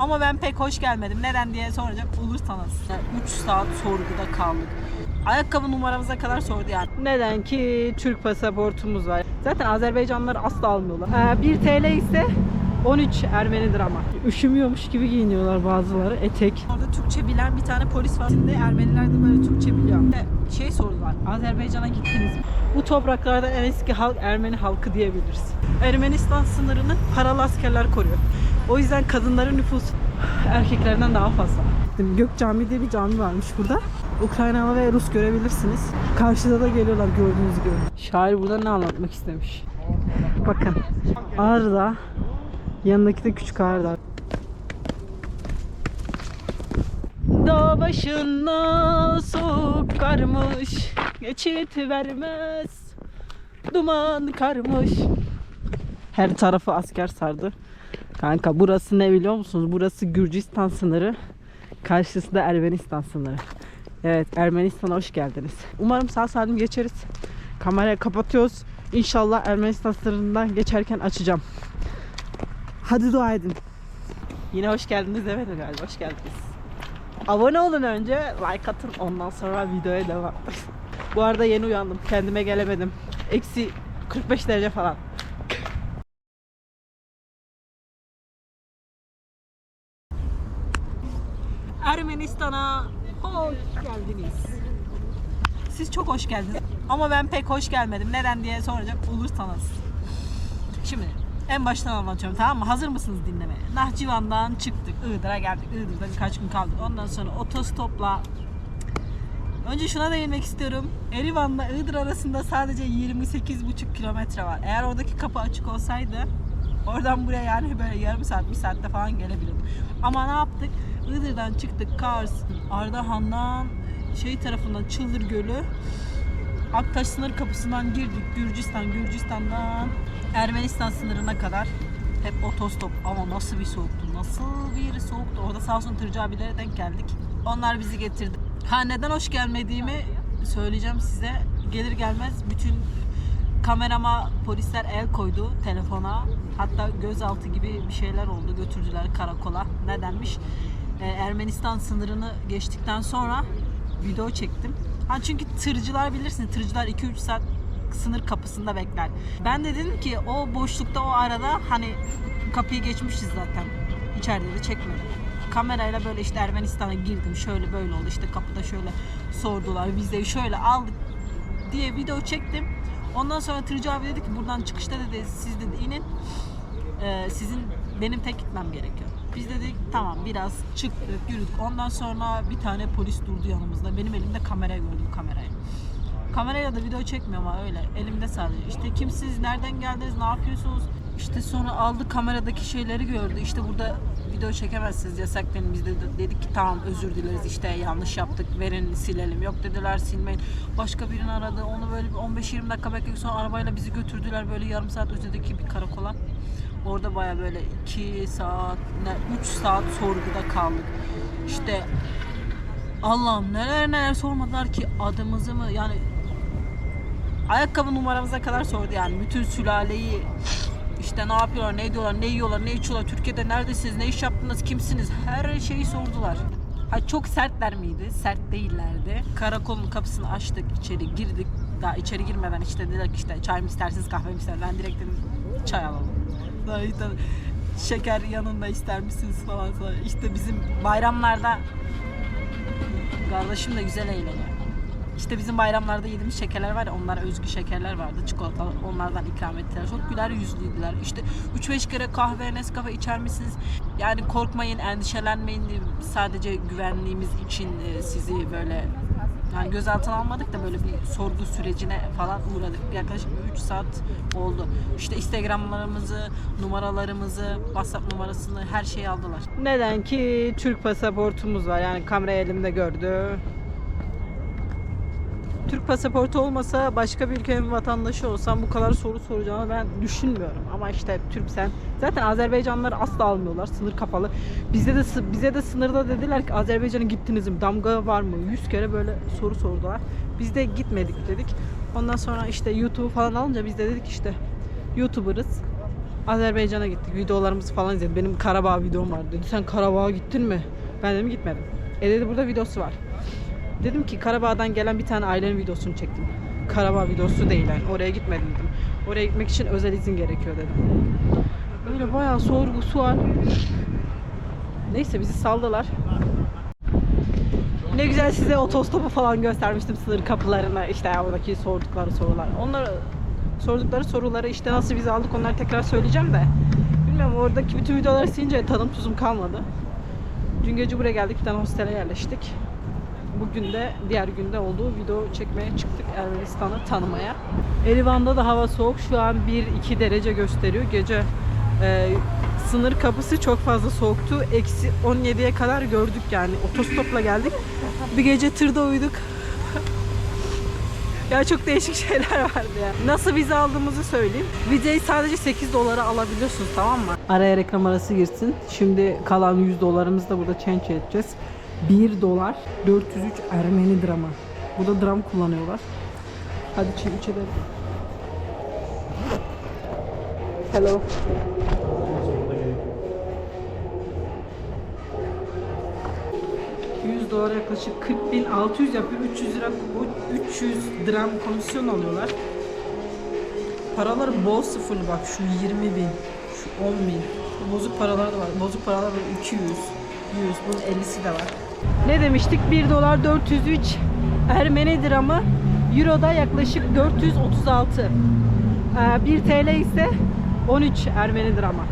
Ama ben pek hoş gelmedim. Neden diye soracak olursanız. 3 saat sorguda kaldık. Ayakkabı numaramıza kadar sordu yani. Neden ki Türk pasaportumuz var. Zaten Azerbaycanlılar asla almıyorlar. Ee, 1 TL ise 13 Ermenidir ama. Üşümüyormuş gibi giyiniyorlar bazıları etek. Orada Türkçe bilen bir tane polis var. Şimdi Ermeniler de böyle Türkçe biliyor. Ve şey sordular. Azerbaycan'a gittiniz mi? Bu topraklarda en eski halk Ermeni halkı diyebiliriz. Ermenistan sınırını paralı askerler koruyor. O yüzden kadınların nüfusu erkeklerden daha fazla. Gök Camii diye bir cami varmış burada. Ukraynalı ve Rus görebilirsiniz. Karşıda da geliyorlar gördüğünüz gibi. Şair burada ne anlatmak istemiş? Bakın. Ağrı'da yanındaki de küçük Ağrı'da. Dağ başına soğuk karmış Geçit vermez Duman karmış Her tarafı asker sardı Kanka burası ne biliyor musunuz? Burası Gürcistan sınırı Karşısında Ermenistan sınırı Evet Ermenistan'a hoş geldiniz Umarım sağ salim geçeriz Kamerayı kapatıyoruz İnşallah Ermenistan sınırından geçerken açacağım Hadi dua edin Yine hoş geldiniz demedim galiba hoş geldiniz Abone olun önce, like atın ondan sonra videoya devam. Bu arada yeni uyandım, kendime gelemedim. Eksi 45 derece falan. Ermenistan'a hoş geldiniz. Siz çok hoş geldiniz. Ama ben pek hoş gelmedim. Neden diye soracak olursanız. Şimdi en baştan anlatıyorum tamam mı? Hazır mısınız dinlemeye? Nahçıvan'dan çıktık. Iğdır'a geldik. Iğdır'da birkaç gün kaldık. Ondan sonra otostopla Önce şuna değinmek istiyorum. Erivan'la Iğdır arasında sadece 28,5 kilometre var. Eğer oradaki kapı açık olsaydı oradan buraya yani böyle yarım saat, bir saatte falan gelebilirdim. Ama ne yaptık? Iğdır'dan çıktık Kars, Ardahan'dan şey tarafından Çıldır Gölü Aktaş sınır kapısından girdik. Gürcistan, Gürcistan'dan Ermenistan sınırına kadar hep otostop. Ama nasıl bir soğuktu, nasıl bir soğuktu. Orada sağ olsun tırcı abilere denk geldik. Onlar bizi getirdi. Ha neden hoş gelmediğimi söyleyeceğim size. Gelir gelmez bütün kamerama polisler el koydu telefona. Hatta gözaltı gibi bir şeyler oldu. Götürdüler karakola. Nedenmiş? Ee, Ermenistan sınırını geçtikten sonra video çektim. Ha çünkü tırcılar bilirsin. Tırcılar 2-3 saat sınır kapısında bekler. Ben de dedim ki o boşlukta o arada hani kapıyı geçmişiz zaten. İçeride de çekmedim. Kamerayla böyle işte Ermenistan'a girdim. Şöyle böyle oldu. işte kapıda şöyle sordular. Vizeyi şöyle aldık diye video çektim. Ondan sonra tırcı abi dedi ki buradan çıkışta dedi siz dedi inin. Ee, sizin benim tek gitmem gerekiyor. Biz dedik tamam biraz çıktık yürüdük. Ondan sonra bir tane polis durdu yanımızda. Benim elimde kamera gördüm kamerayı. Kamerayla da video çekmiyor ama öyle. Elimde sadece. İşte kimsiz, nereden geldiniz, ne yapıyorsunuz? İşte sonra aldı kameradaki şeyleri gördü. İşte burada video çekemezsiniz yasak benim. Biz de dedik ki tamam özür dileriz işte yanlış yaptık verin silelim. Yok dediler silmeyin. Başka birini aradı. Onu böyle bir 15-20 dakika bekledik sonra arabayla bizi götürdüler böyle yarım saat ötedeki bir karakola. Orada baya böyle 2 saat, 3 saat sorguda kaldık. İşte Allah'ım neler neler sormadılar ki adımızı mı yani ayakkabı numaramıza kadar sordu yani bütün sülaleyi işte ne yapıyorlar, ne ediyorlar, ne yiyorlar, ne içiyorlar, Türkiye'de neredesiniz, ne iş yaptınız, kimsiniz her şeyi sordular. Ha, çok sertler miydi? Sert değillerdi. Karakolun kapısını açtık, içeri girdik. Daha içeri girmeden işte dediler ki işte çay mı istersiniz, kahve mi istersiniz? Ben direkt dedim çay alalım. Daha işte şeker yanında ister misiniz falan sonra. İşte bizim bayramlarda kardeşim de güzel eğleniyor. İşte bizim bayramlarda yediğimiz şekerler var ya onlara özgü şekerler vardı çikolatalı onlardan ikram ettiler. Çok güler yüzlüydüler. İşte 3-5 kere kahve Nescafe içer misiniz? Yani korkmayın endişelenmeyin sadece güvenliğimiz için e, sizi böyle yani gözaltına almadık da böyle bir sorgu sürecine falan uğradık. Yaklaşık 3 saat oldu. İşte Instagramlarımızı, numaralarımızı, WhatsApp numarasını her şeyi aldılar. Neden ki Türk pasaportumuz var. Yani kamera elimde gördü. Türk pasaportu olmasa başka bir ülkenin vatandaşı olsam bu kadar soru soracağını ben düşünmüyorum. Ama işte Türksen zaten Azerbaycanlılar asla almıyorlar. Sınır kapalı. Bize de bize de sınırda dediler ki Azerbaycan'a gittiniz mi? Damga var mı? 100 kere böyle soru sordular. Biz de gitmedik dedik. Ondan sonra işte YouTube falan alınca biz de dedik işte YouTuber'ız. Azerbaycan'a gittik. Videolarımızı falan izledik. Benim Karabağ videom var dedi. Sen Karabağ'a gittin mi? Ben dedim gitmedim. E dedi burada videosu var. Dedim ki Karabağ'dan gelen bir tane ailenin videosunu çektim. Karabağ videosu değil yani. Oraya gitmedim dedim. Oraya gitmek için özel izin gerekiyor dedim. Böyle bayağı sorgu sual. Neyse bizi saldılar. Ne güzel size otostopu falan göstermiştim sınır kapılarına işte oradaki sordukları sorular. Onlar sordukları soruları işte nasıl vize aldık onları tekrar söyleyeceğim de. Bilmiyorum oradaki bütün videoları silince tadım tuzum kalmadı. Dün gece buraya geldik bir tane hostele yerleştik. Bugün de diğer günde olduğu video çekmeye çıktık Ermenistan'ı tanımaya. Erivan'da da hava soğuk. Şu an 1-2 derece gösteriyor. Gece e, sınır kapısı çok fazla soğuktu. Eksi 17'ye kadar gördük yani. Otostopla geldik. Bir gece tırda uyuduk. ya çok değişik şeyler vardı ya. Nasıl vize aldığımızı söyleyeyim. Vizeyi sadece 8 dolara alabiliyorsunuz tamam mı? Araya reklam arası girsin. Şimdi kalan 100 dolarımızı da burada change edeceğiz. 1 dolar 403 Ermeni dramı. Burada dram kullanıyorlar. Hadi içelim içelim. Hello. ...100 dolar yaklaşık 40.600 yapıyor. 300 lira, bu 300 dram komisyon alıyorlar. Paraları bol sıfır bak şu 20 bin, şu 10 bin. Bozuk paralar da var. Bozuk paralar var 200, 100, bunun 50'si de var. Ne demiştik? 1 dolar 403 Ermeni dramı. Euro'da yaklaşık 436. Ee, 1 TL ise 13 Ermeni drama.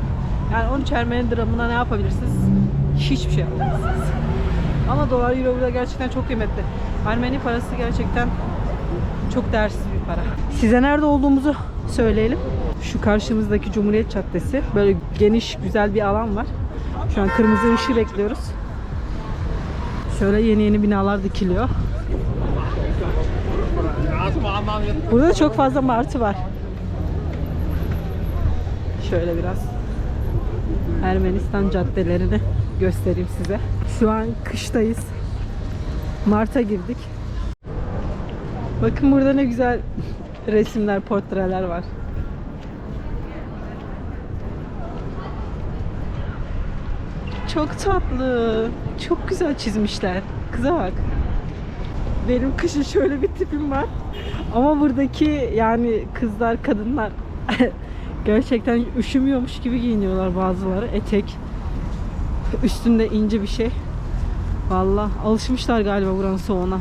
Yani 13 Ermeni dramına ne yapabilirsiniz? Hiçbir şey yapamazsınız. Ama dolar euro burada gerçekten çok kıymetli. Ermeni parası gerçekten çok değersiz bir para. Size nerede olduğumuzu söyleyelim. Şu karşımızdaki Cumhuriyet Caddesi. Böyle geniş güzel bir alan var. Şu an kırmızı ışığı bekliyoruz. Şöyle yeni yeni binalar dikiliyor. Burada çok fazla martı var. Şöyle biraz Ermenistan caddelerini göstereyim size. Şu an kıştayız. Mart'a girdik. Bakın burada ne güzel resimler, portreler var. Çok tatlı. Çok güzel çizmişler. Kıza bak. Benim kışın şöyle bir tipim var. Ama buradaki yani kızlar, kadınlar gerçekten üşümüyormuş gibi giyiniyorlar bazıları. Etek, üstünde ince bir şey. Vallahi alışmışlar galiba buranın soğuğuna.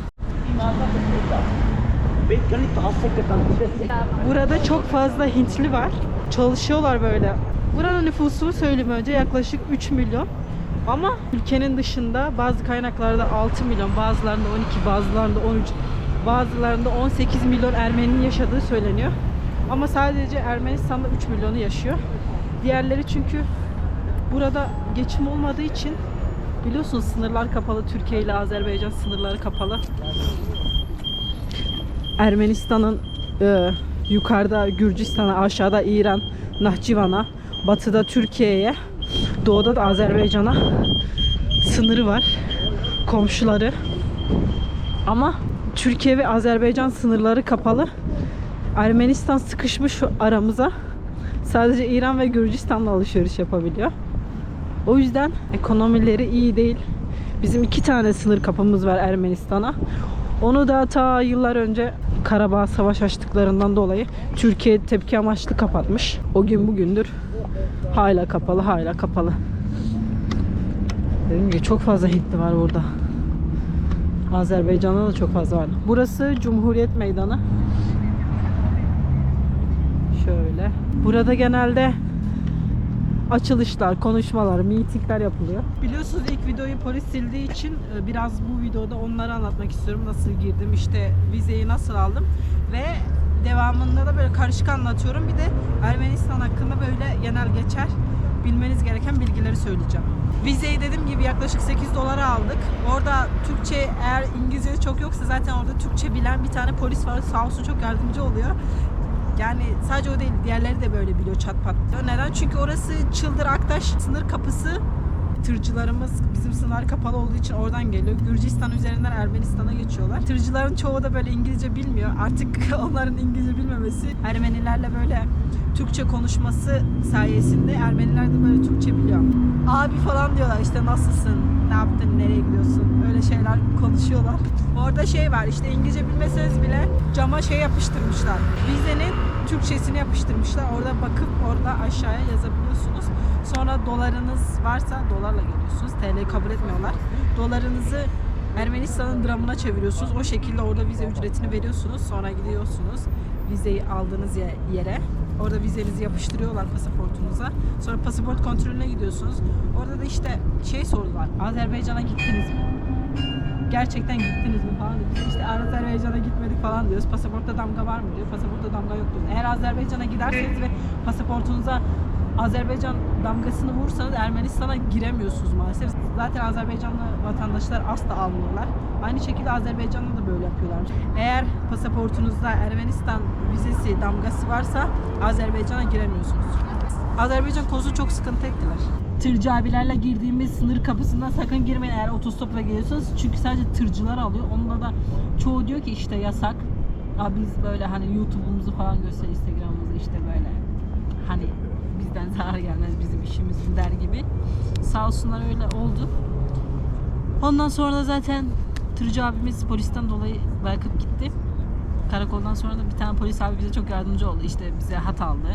Burada çok fazla Hintli var. Çalışıyorlar böyle. Buranın nüfusu söyleyeyim önce yaklaşık 3 milyon. Ama ülkenin dışında bazı kaynaklarda 6 milyon, bazılarında 12, bazılarında 13, bazılarında 18 milyon Ermeninin yaşadığı söyleniyor. Ama sadece Ermenistan'da 3 milyonu yaşıyor. Diğerleri çünkü burada geçim olmadığı için biliyorsunuz sınırlar kapalı. Türkiye ile Azerbaycan sınırları kapalı. Ermenistan'ın e, yukarıda Gürcistan'a, aşağıda İran, Nahçıvan'a, batıda Türkiye'ye, doğuda da Azerbaycan'a sınırı var. Komşuları. Ama Türkiye ve Azerbaycan sınırları kapalı. Ermenistan sıkışmış aramıza. Sadece İran ve Gürcistan'la alışveriş yapabiliyor. O yüzden ekonomileri iyi değil. Bizim iki tane sınır kapımız var Ermenistan'a. Onu da ta yıllar önce Karabağ savaş açtıklarından dolayı Türkiye tepki amaçlı kapatmış. O gün bugündür hala kapalı, hala kapalı. Dedim ki çok fazla Hintli var burada. Azerbaycan'da da çok fazla var. Burası Cumhuriyet Meydanı. Şöyle. Burada genelde açılışlar, konuşmalar, mitingler yapılıyor. Biliyorsunuz ilk videoyu polis sildiği için e, biraz bu videoda onları anlatmak istiyorum. Nasıl girdim, işte vizeyi nasıl aldım ve devamında da böyle karışık anlatıyorum. Bir de Ermenistan hakkında böyle genel geçer bilmeniz gereken bilgileri söyleyeceğim. Vizeyi dediğim gibi yaklaşık 8 dolara aldık. Orada Türkçe eğer İngilizce çok yoksa zaten orada Türkçe bilen bir tane polis var. Sağ olsun çok yardımcı oluyor. Yani sadece o değil, diğerleri de böyle biliyor çat pat. Neden? Çünkü orası Çıldır Aktaş sınır kapısı tırcılarımız bizim sınırlar kapalı olduğu için oradan geliyor. Gürcistan üzerinden Ermenistan'a geçiyorlar. Tırcıların çoğu da böyle İngilizce bilmiyor. Artık onların İngilizce bilmemesi Ermenilerle böyle Türkçe konuşması sayesinde Ermeniler de böyle Türkçe biliyor. Abi falan diyorlar işte nasılsın, ne yaptın, nereye gidiyorsun öyle şeyler konuşuyorlar. Orada şey var işte İngilizce bilmeseniz bile cama şey yapıştırmışlar. Vizenin Türkçesini yapıştırmışlar. Orada bakıp orada aşağıya yazabiliyorsunuz. Sonra dolarınız varsa dolarla geliyorsunuz. TL kabul etmiyorlar. Dolarınızı Ermenistan'ın dramına çeviriyorsunuz. O şekilde orada vize ücretini veriyorsunuz. Sonra gidiyorsunuz vizeyi aldığınız ye- yere. Orada vizenizi yapıştırıyorlar pasaportunuza. Sonra pasaport kontrolüne gidiyorsunuz. Orada da işte şey sordular. Azerbaycan'a gittiniz mi? Gerçekten gittiniz mi falan diyor. İşte Azerbaycan'a gitmedik falan diyoruz. Pasaportta damga var mı diyor. Pasaportta damga yok diyor. Eğer Azerbaycan'a giderseniz ve pasaportunuza Azerbaycan damgasını vursanız Ermenistan'a giremiyorsunuz maalesef. Zaten Azerbaycanlı vatandaşlar asla almıyorlar. Aynı şekilde Azerbaycan'da da böyle yapıyorlar. Eğer pasaportunuzda Ermenistan vizesi damgası varsa Azerbaycan'a giremiyorsunuz. Azerbaycan konusu çok sıkıntı ettiler. Tırcı abilerle girdiğimiz sınır kapısından sakın girmeyin eğer otostopla geliyorsanız. Çünkü sadece tırcılar alıyor. Onunla da çoğu diyor ki işte yasak. Abi biz böyle hani YouTube'umuzu falan göster, Instagram'ımızı işte böyle hani bizden zarar gelmez bizim işimiz der gibi. Sağ olsunlar öyle oldu. Ondan sonra da zaten tırcı abimiz polisten dolayı bırakıp gitti. Karakoldan sonra da bir tane polis abi bize çok yardımcı oldu. İşte bize hat aldı.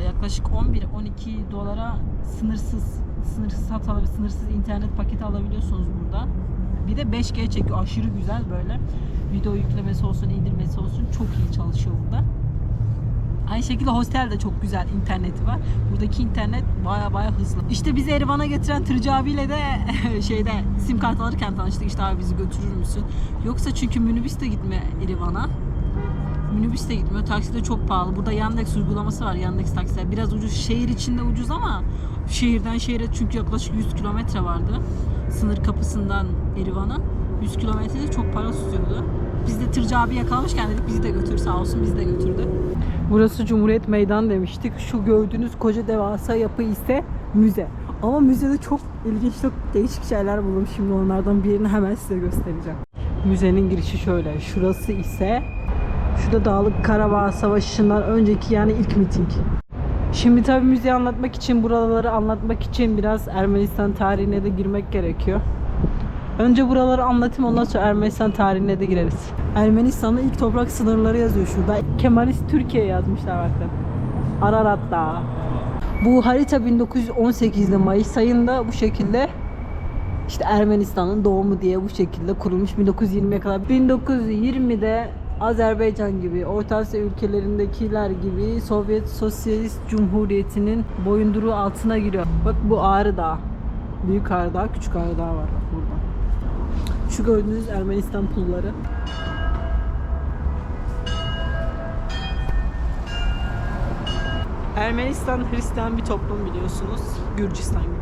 Ee, yaklaşık 11-12 dolara sınırsız sınırsız hat alabilir, sınırsız internet paketi alabiliyorsunuz burada. Bir de 5G çekiyor. Aşırı güzel böyle. Video yüklemesi olsun, indirmesi olsun çok iyi çalışıyor burada. Aynı şekilde hostel de çok güzel interneti var. Buradaki internet baya baya hızlı. İşte bizi Erivan'a getiren tırcı abiyle de şeyde sim kart alırken tanıştık. İşte abi bizi götürür müsün? Yoksa çünkü minibüs de gitme Erivan'a. Minibüs de gitmiyor. Taksi de çok pahalı. Burada Yandex uygulaması var. Yandex taksiler. Biraz ucuz. Şehir içinde ucuz ama şehirden şehire çünkü yaklaşık 100 kilometre vardı. Sınır kapısından Erivan'a. 100 kilometrede çok para tutuyordu. Biz de tırcı abi yakalamışken dedik bizi de götür sağ olsun bizi de götürdü. Burası Cumhuriyet Meydanı demiştik. Şu gördüğünüz koca devasa yapı ise müze. Ama müzede çok ilginç, çok değişik şeyler buldum. Şimdi onlardan birini hemen size göstereceğim. Müzenin girişi şöyle. Şurası ise Şurada Dağlık Karabağ Savaşı'ndan önceki yani ilk miting. Şimdi tabii müziği anlatmak için, buraları anlatmak için biraz Ermenistan tarihine de girmek gerekiyor. Önce buraları anlatayım ondan sonra Ermenistan tarihine de gireriz. Ermenistan'ın ilk toprak sınırları yazıyor şurada. Kemalist Türkiye yazmışlar bakın. Ararat Dağı. Bu harita 1918'de Mayıs ayında bu şekilde işte Ermenistan'ın doğumu diye bu şekilde kurulmuş 1920'ye kadar. 1920'de Azerbaycan gibi, Orta Asya ülkelerindekiler gibi Sovyet Sosyalist Cumhuriyeti'nin boyunduruğu altına giriyor. Bak bu Ağrı Dağı. Büyük Ağrı Dağı, Küçük Ağrı Dağı var burada. Şu gördüğünüz Ermenistan pulları. Ermenistan Hristiyan bir toplum biliyorsunuz. Gürcistan gibi.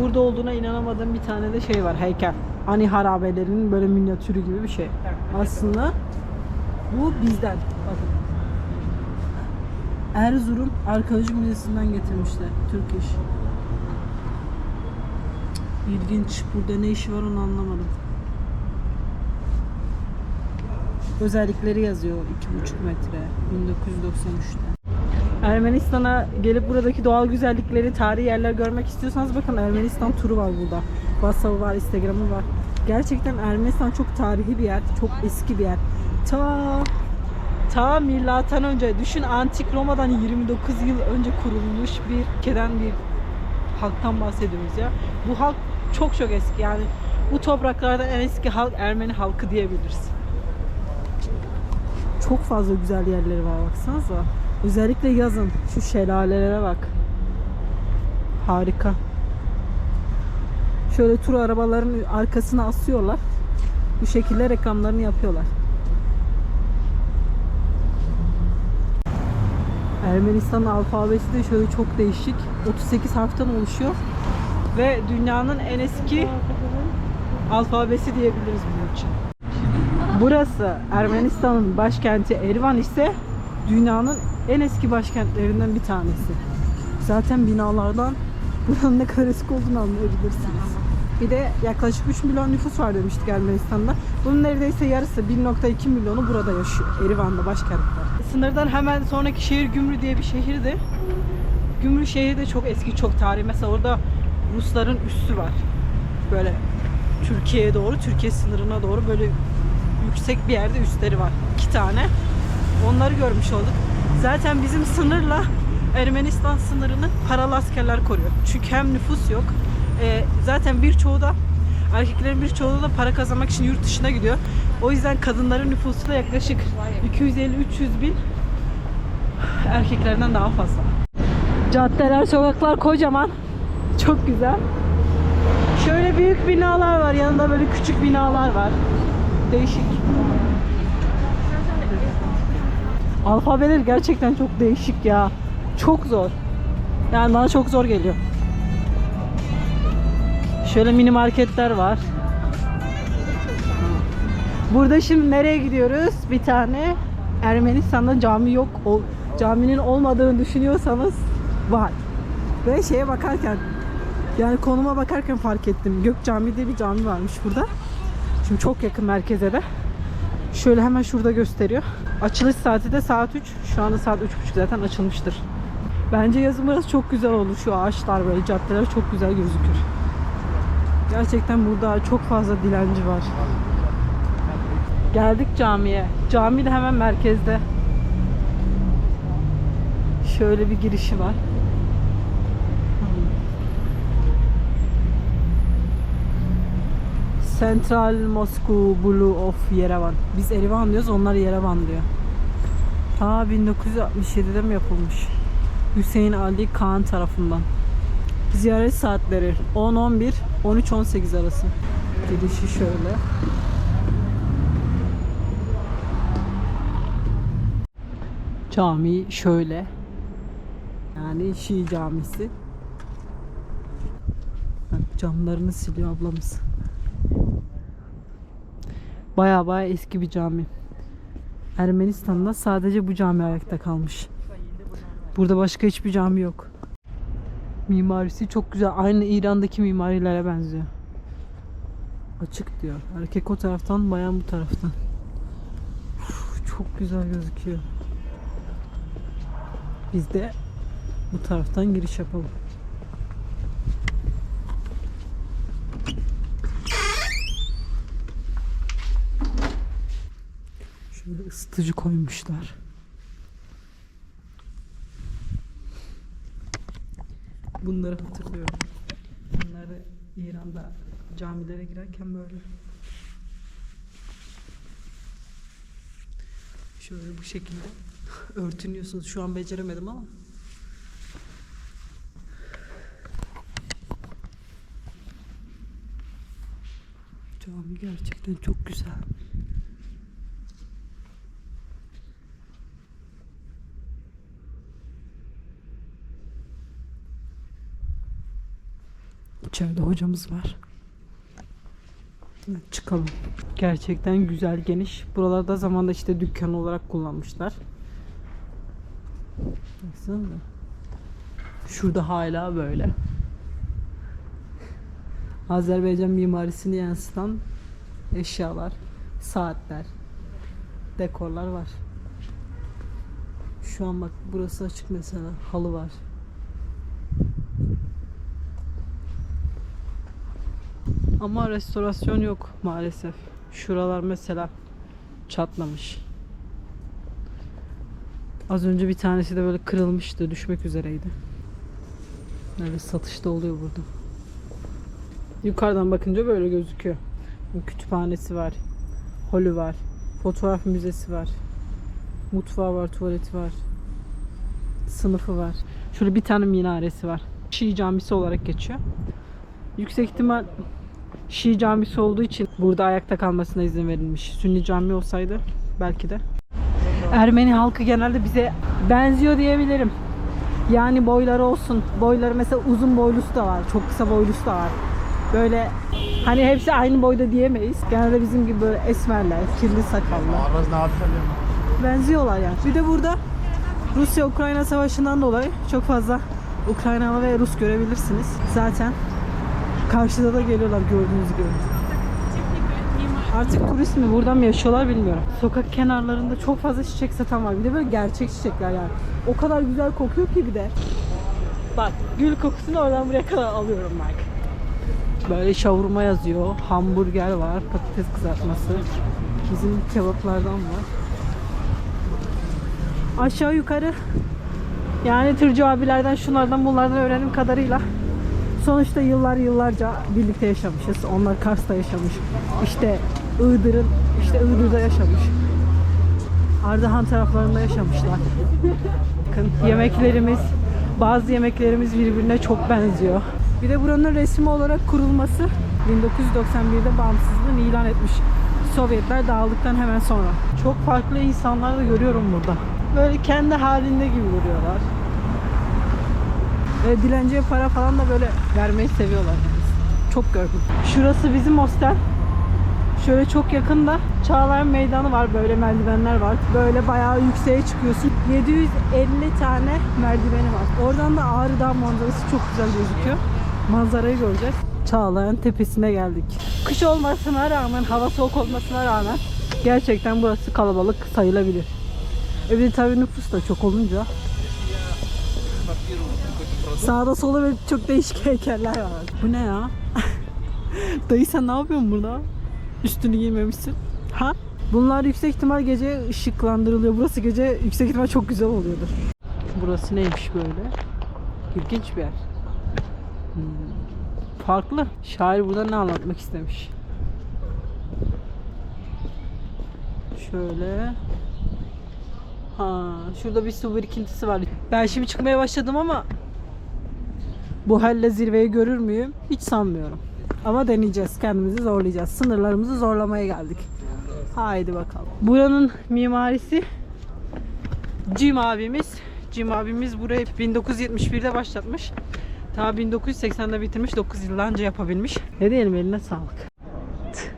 Burada olduğuna inanamadığım bir tane de şey var heykel. Ani harabelerinin böyle minyatürü gibi bir şey. Aslında bu bizden. Bakın. Erzurum Arkeoloji Müzesi'nden getirmişler. Türk iş. İlginç. Burada ne işi var onu anlamadım. Özellikleri yazıyor 2,5 metre 1993'te. Ermenistan'a gelip buradaki doğal güzellikleri, tarihi yerler görmek istiyorsanız bakın Ermenistan turu var burada. WhatsApp'ı var, Instagram'ı var. Gerçekten Ermenistan çok tarihi bir yer, çok eski bir yer. Ta ta milattan önce düşün antik Roma'dan 29 yıl önce kurulmuş bir ülkeden bir halktan bahsediyoruz ya. Bu halk çok çok eski yani bu topraklarda en eski halk Ermeni halkı diyebiliriz. Çok fazla güzel yerleri var baksanıza. Özellikle yazın şu şelalelere bak. Harika. Şöyle tur arabaların arkasına asıyorlar. Bu şekilde reklamlarını yapıyorlar. Ermenistan alfabesi de şöyle çok değişik. 38 harften oluşuyor. Ve dünyanın en eski alfabesi diyebiliriz bunun için. Burası Ermenistan'ın başkenti Erivan ise dünyanın en eski başkentlerinden bir tanesi. Zaten binalardan buranın ne kadar eski olduğunu anlayabilirsiniz. Bir de yaklaşık 3 milyon nüfus var demiştik Ermenistan'da. Bunun neredeyse yarısı 1.2 milyonu burada yaşıyor. Erivan'da başkentte. Sınırdan hemen sonraki şehir Gümrü diye bir şehirdi. Gümrü şehri de çok eski, çok tarihi. Mesela orada Rusların üssü var. Böyle Türkiye'ye doğru, Türkiye sınırına doğru böyle yüksek bir yerde üsleri var. iki tane. Onları görmüş olduk. Zaten bizim sınırla Ermenistan sınırını paralı askerler koruyor. Çünkü hem nüfus yok. e, zaten birçoğu da erkeklerin birçoğu da para kazanmak için yurt dışına gidiyor. O yüzden kadınların nüfusu da yaklaşık 250-300 bin erkeklerden daha fazla. Caddeler, sokaklar kocaman. Çok güzel. Şöyle büyük binalar var. Yanında böyle küçük binalar var. Değişik. Alfabeler gerçekten çok değişik ya. Çok zor. Yani bana çok zor geliyor. Şöyle mini marketler var. Burada şimdi nereye gidiyoruz? Bir tane Ermenistan'da cami yok. O, caminin olmadığını düşünüyorsanız var. Ve şeye bakarken yani konuma bakarken fark ettim. Gök Camii diye bir cami varmış burada. Şimdi çok yakın merkeze de. Şöyle hemen şurada gösteriyor. Açılış saati de saat 3. Şu anda saat 3.30 zaten açılmıştır. Bence yazın burası çok güzel olur. Şu ağaçlar böyle caddeler çok güzel gözükür. Gerçekten burada çok fazla dilenci var. Geldik camiye. Cami de hemen merkezde. Şöyle bir girişi var. Central Moscow Blue of Yerevan. Biz Erivan diyoruz, onlar Yerevan diyor. Aa 1967'de mi yapılmış? Hüseyin Ali Kağan tarafından. Ziyaret saatleri 10-11, 13-18 arası. Girişi şöyle. Cami şöyle. Yani Şii camisi. Camlarını siliyor ablamız. Baya baya eski bir cami. Ermenistan'da sadece bu cami ayakta kalmış. Burada başka hiçbir cami yok. Mimarisi çok güzel. Aynı İran'daki mimarilere benziyor. Açık diyor. Erkek o taraftan, bayan bu taraftan. Uf, çok güzel gözüküyor. Biz de bu taraftan giriş yapalım. Şöyle ısıtıcı koymuşlar. Bunları hatırlıyorum. Bunları İran'da camilere girerken böyle. Şöyle bu şekilde örtünüyorsunuz. Şu an beceremedim ama. Cami gerçekten çok güzel. İçeride hocamız var. Evet, çıkalım. Gerçekten güzel, geniş. Buralarda zamanda işte dükkan olarak kullanmışlar. Baksana. Şurada hala böyle. Azerbaycan mimarisini yansıtan eşyalar, saatler, dekorlar var. Şu an bak burası açık mesela. Halı var. Ama restorasyon yok maalesef. Şuralar mesela çatlamış. Az önce bir tanesi de böyle kırılmıştı, düşmek üzereydi. Böyle satışta oluyor burada. Yukarıdan bakınca böyle gözüküyor. Kütüphanesi var. Holü var. Fotoğraf müzesi var. Mutfağı var, tuvaleti var. Sınıfı var. Şöyle bir tane minaresi var. Şii camisi olarak geçiyor. Yüksek ihtimal Şii camisi olduğu için burada ayakta kalmasına izin verilmiş. Sünni cami olsaydı belki de. Ermeni halkı genelde bize benziyor diyebilirim. Yani boyları olsun. Boyları mesela uzun boylusu da var. Çok kısa boylusu da var. Böyle hani hepsi aynı boyda diyemeyiz. Genelde bizim gibi böyle esmerler, kirli sakallı. Benziyorlar yani. Bir de burada Rusya-Ukrayna savaşından dolayı çok fazla Ukraynalı ve Rus görebilirsiniz. Zaten karşıda da geliyorlar gördüğünüz gibi. Artık turist mi buradan mı yaşıyorlar bilmiyorum. Sokak kenarlarında çok fazla çiçek satan var. Bir de böyle gerçek çiçekler yani. O kadar güzel kokuyor ki bir de. Bak gül kokusunu oradan buraya kadar alıyorum bak. Böyle şavurma yazıyor. Hamburger var. Patates kızartması. Bizim kebaplardan var. Aşağı yukarı yani tırcı abilerden şunlardan bunlardan öğrendiğim kadarıyla sonuçta yıllar yıllarca birlikte yaşamışız. Onlar Kars'ta yaşamış. İşte Iğdır'ın işte Iğdır'da yaşamış. Ardahan taraflarında yaşamışlar. Bakın yemeklerimiz bazı yemeklerimiz birbirine çok benziyor. Bir de buranın resmi olarak kurulması 1991'de bağımsızlığını ilan etmiş. Sovyetler dağıldıktan hemen sonra. Çok farklı insanlar da görüyorum burada. Böyle kendi halinde gibi duruyorlar. Ve dilenciye para falan da böyle vermeyi seviyorlar. yani. Çok gördüm. Şurası bizim hostel. Şöyle çok yakında Çağlayan Meydanı var. Böyle merdivenler var. Böyle bayağı yükseğe çıkıyorsun. 750 tane merdiveni var. Oradan da Ağrı Dağ manzarası çok güzel gözüküyor. Manzarayı göreceğiz. Çağlayan Tepesi'ne geldik. Kış olmasına rağmen, hava soğuk olmasına rağmen gerçekten burası kalabalık sayılabilir. E bir de tabii nüfus da çok olunca Sağda solda böyle çok değişik heykeller var. Bu ne ya? Dayı sen ne yapıyorsun burada? Üstünü giymemişsin. Ha? Bunlar yüksek ihtimal gece ışıklandırılıyor. Burası gece yüksek ihtimal çok güzel oluyordur. Burası neymiş böyle? İlginç bir yer. Hmm. Farklı. Şair burada ne anlatmak istemiş? Şöyle. Ha, şurada bir su birikintisi var. Ben şimdi çıkmaya başladım ama bu halle zirveyi görür müyüm? Hiç sanmıyorum. Ama deneyeceğiz. Kendimizi zorlayacağız. Sınırlarımızı zorlamaya geldik. Haydi bakalım. Buranın mimarisi Jim abimiz. Jim abimiz burayı 1971'de başlatmış. Ta 1980'de bitirmiş. 9 yıl önce yapabilmiş. Ne diyelim eline sağlık. Tüh.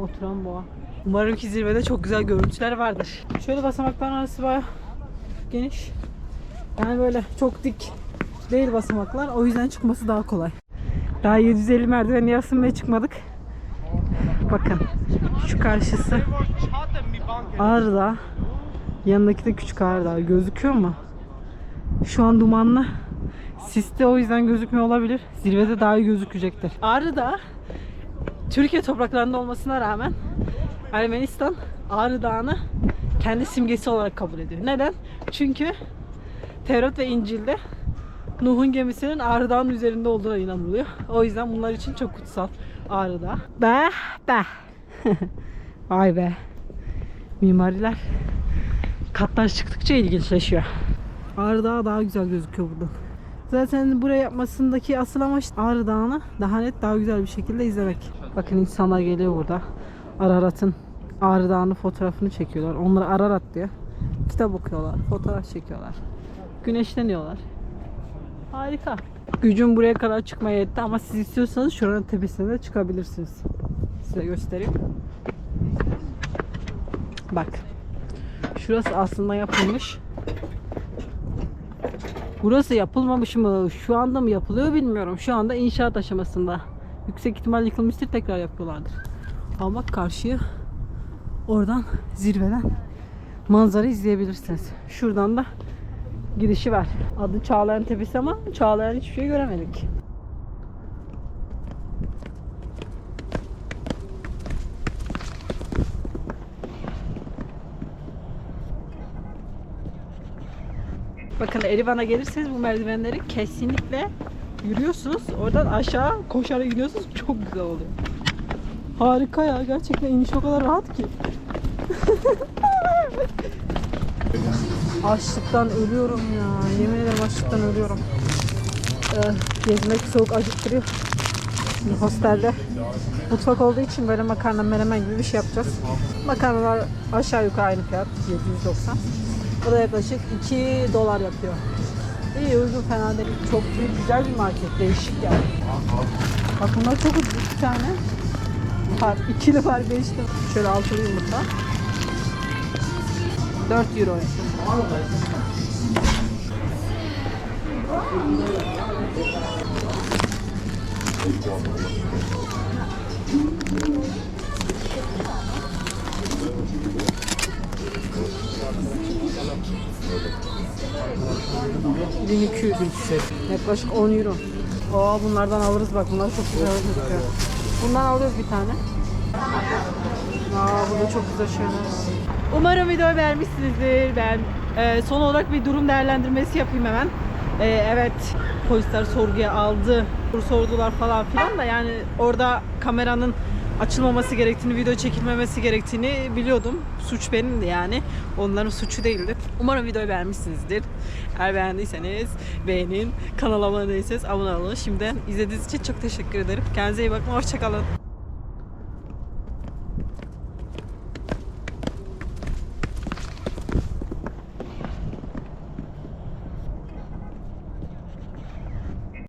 Oturan boğa. Umarım ki zirvede çok güzel görüntüler vardır. Şöyle basamakların arası bayağı geniş. Yani böyle çok dik değil basamaklar. O yüzden çıkması daha kolay. Daha 750 merdiveni yarısını çıkmadık. Bakın şu karşısı Ağrı'da. Yanındaki de küçük Ağrı'da. Gözüküyor mu? Şu an dumanlı. Siste o yüzden gözükmüyor olabilir. Zirvede daha iyi gözükecektir. Ağrı'da Türkiye topraklarında olmasına rağmen Ermenistan Ağrı Dağı'nı kendi simgesi olarak kabul ediyor. Neden? Çünkü Tevrat ve İncil'de Nuh'un gemisinin Ağrı Dağı'nın üzerinde olduğuna inanılıyor. O yüzden bunlar için çok kutsal Ağrı Dağı. Be be. Vay be. Mimariler katlar çıktıkça ilginçleşiyor. Ağrı Dağı daha güzel gözüküyor buradan. Zaten buraya yapmasındaki asıl amaç Ağrı Dağı'nı daha net, daha güzel bir şekilde izlemek. Bakın insanlar geliyor burada. Ararat'ın Ağrı Dağı'nın fotoğrafını çekiyorlar. Onları Ararat diyor. Kitap okuyorlar, fotoğraf çekiyorlar. Güneşleniyorlar. Harika. Gücüm buraya kadar çıkmaya yetti ama siz istiyorsanız şuranın tepesine de çıkabilirsiniz. Size göstereyim. Bak. Şurası aslında yapılmış. Burası yapılmamış mı? Şu anda mı yapılıyor bilmiyorum. Şu anda inşaat aşamasında. Yüksek ihtimal yıkılmıştır tekrar yapıyorlardır. Ama bak karşıya oradan zirveden manzara izleyebilirsiniz. Şuradan da gidişi var. Adı Çağlayan Tepesi ama Çağlayan hiçbir şey göremedik. Bakın Erivan'a gelirseniz bu merdivenleri kesinlikle yürüyorsunuz. Oradan aşağı koşarak gidiyorsunuz. Çok güzel oluyor. Harika ya. Gerçekten iniş o kadar rahat ki. Açlıktan ölüyorum ya. Yemin ederim açlıktan ölüyorum. Ee, gezmek soğuk acıktırıyor. Şimdi hostelde mutfak olduğu için böyle makarna menemen gibi bir şey yapacağız. Makarnalar aşağı yukarı aynı fiyat. 790. O da yaklaşık 2 dolar yapıyor. İyi uygun fena değil. Çok büyük güzel bir market. Değişik yani. Bak bunlar çok ucuz. Bir tane var. İkili var 5 lira. Şöyle altılı yumurta. 4 euro. 1200 Yaklaşık 10 euro. Aa bunlardan alırız bak bunlar çok güzel gözüküyor. Bundan alıyoruz bir tane. Aa burada çok güzel şeyler. Umarım videoyu beğenmişsinizdir. Ben e, son olarak bir durum değerlendirmesi yapayım hemen. E, evet polisler sorguya aldı. Soru sordular falan filan da yani orada kameranın açılmaması gerektiğini, video çekilmemesi gerektiğini biliyordum. Suç benimdi yani. Onların suçu değildi. Umarım videoyu beğenmişsinizdir. Eğer beğendiyseniz beğenin. Kanala abone değilseniz abone olun. Şimdiden izlediğiniz için çok teşekkür ederim. Kendinize iyi bakın. Hoşçakalın.